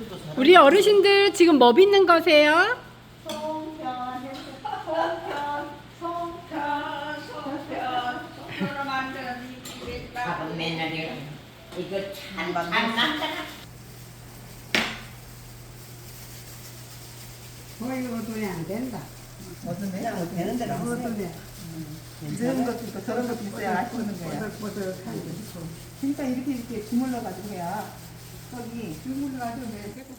말투도. 우리 어르신들 지금 뭐 빚는 거세요? 송편, 송편, 송편, 송편. 손으로 만든 이 집에 밥은 맨날 이거 이거 찬, 돈이 안 된다. 애? 되는 대로? 이런 것도 있고 저런 것도 있어야 알 수 있는 거야. 게. 그러니까 이렇게 이렇게 주물러 가지고 해야 저기 주물러 가지고 왜 계속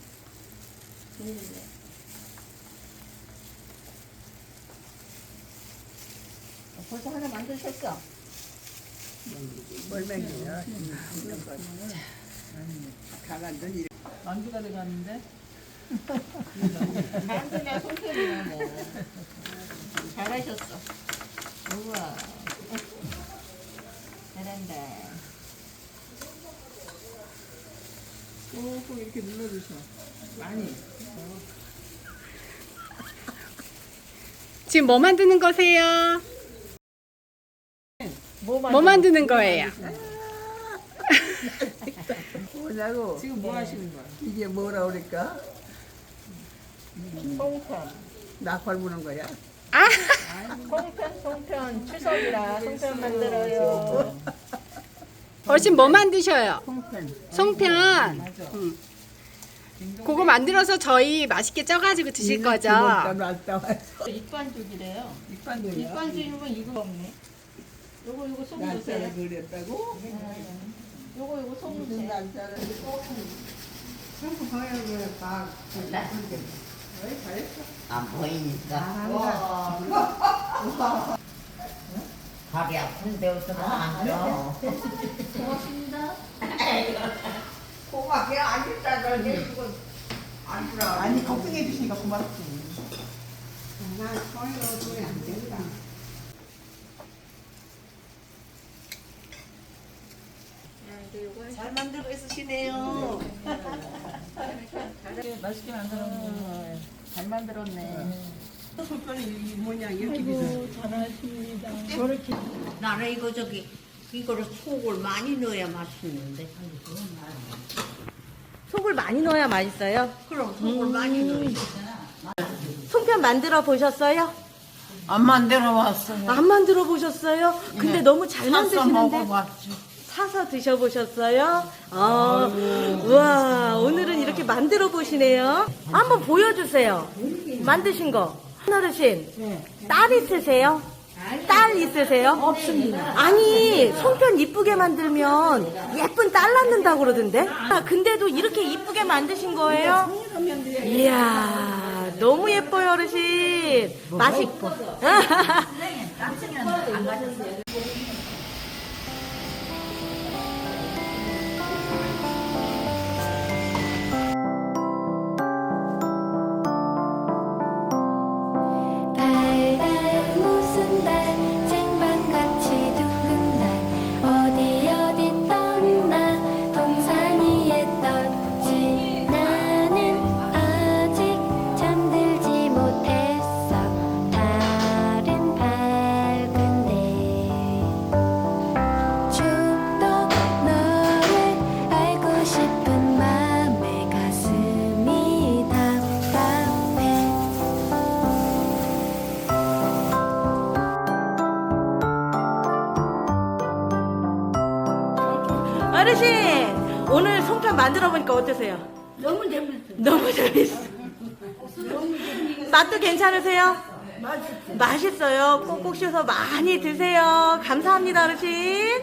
벌써 하나 만드셨어? 멀맹이야. 가만둔 일. 만두가 돼갔는데. 만두냐 송편이냐 뭐. 잘하셨어. 우와. 잘한다. 꾹꾹 이렇게 눌러주셔. 많이. 지금 뭐 만드는 거세요? 뭐 만드는 거예요? 뭐냐고. 지금 뭐 하시는 거야? 이게 뭐라 그럴까? 송편. 낙활 부는 거야? 아, 송편, 송편. 추석이라 송편 만들어요. 어르신 뭐 만드셔요? 송편. 송편. 맞아. 응. 그거 만들어서 저희 맛있게 쪄가지고 드실 거죠? 왔다 왔어. 입반죽이래요. 입반들이야. 입반죽이면 이거 없네. 요거 요거 속 날짜를 넣으세요. 그렸다고? 요거 요거 속 무슨 넣으세요. 날짜를. 안 보이니까. 잘 발이 아픈데 어서 안 줘. 고마 그냥 안 했다가 내주고 안 주라. 아니 걱정해 주시니까 고맙지. 나 소리로 돈이 안 된다. 잘 만들고 있으시네요. 맛있게 만들었네. 잘 만들었네. 송편이 이 모양 이렇게 비서. 나는 이거 저기 이거를 속을 많이 넣어야 맛있는데. 속을 많이 넣어야 맛있어요. 그럼 속을 많이 넣어야. 송편 만들어 보셨어요? 안 만들어 왔어요. 안 만들어 보셨어요? 근데 네. 너무 잘 사서 만드시는데 먹어봤지. 사서 드셔보셨어요? 아, 우와, 오늘은 이렇게 만들어 보시네요. 한번 보여주세요. 만드신 거. 어르신, 딸 있으세요? 딸 있으세요? 없습니다. 아니, 송편 이쁘게 만들면 예쁜 딸 낳는다고 그러던데? 아, 근데도 이렇게 이쁘게 만드신 거예요? 이야, 너무 예뻐요, 어르신. 맛있고. 달달 어르신 오늘 송편 만들어 보니까 어떠세요? 너무 재밌어요. 너무 재밌어. 맛도 괜찮으세요? 맛있어요. 맛있어요. 꼭꼭 씹어서 많이 드세요. 감사합니다, 어르신.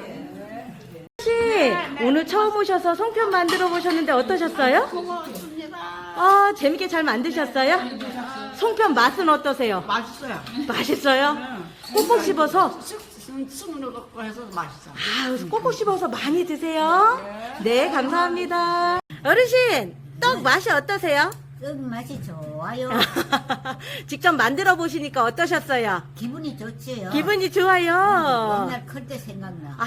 어르신 오늘 처음 오셔서 송편 만들어 보셨는데 어떠셨어요? 아 재밌게 잘 만드셨어요? 송편 맛은 어떠세요? 맛있어요. 맛있어요? 꼭꼭 씹어서 쑥 넣고 해서 맛있어. 아, 꼭꼭 씹어서 많이 드세요. 네, 감사합니다. 어르신, 떡 맛이 어떠세요? 떡 맛이 좋아요. 직접 만들어 보시니까 어떠셨어요? 기분이 좋지요. 기분이 좋아요. 옛날 클 때 생각나. 아,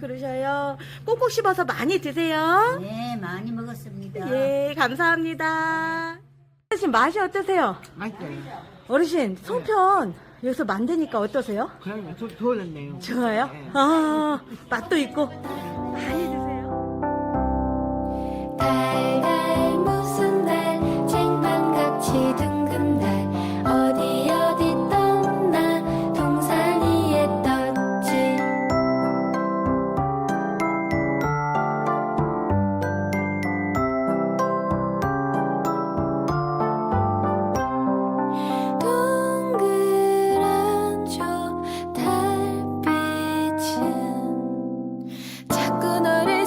그러셔요. 꼭꼭 씹어서 많이 드세요. 네, 많이 먹었습니다. 예, 감사합니다. 어르신, 맛이 어떠세요? 맛있어요. 어르신, 송편 여기서 만드니까 어떠세요? 그냥 더 좋았네요. 좋아요? 아, 맛도 있고. 달 자꾸 너를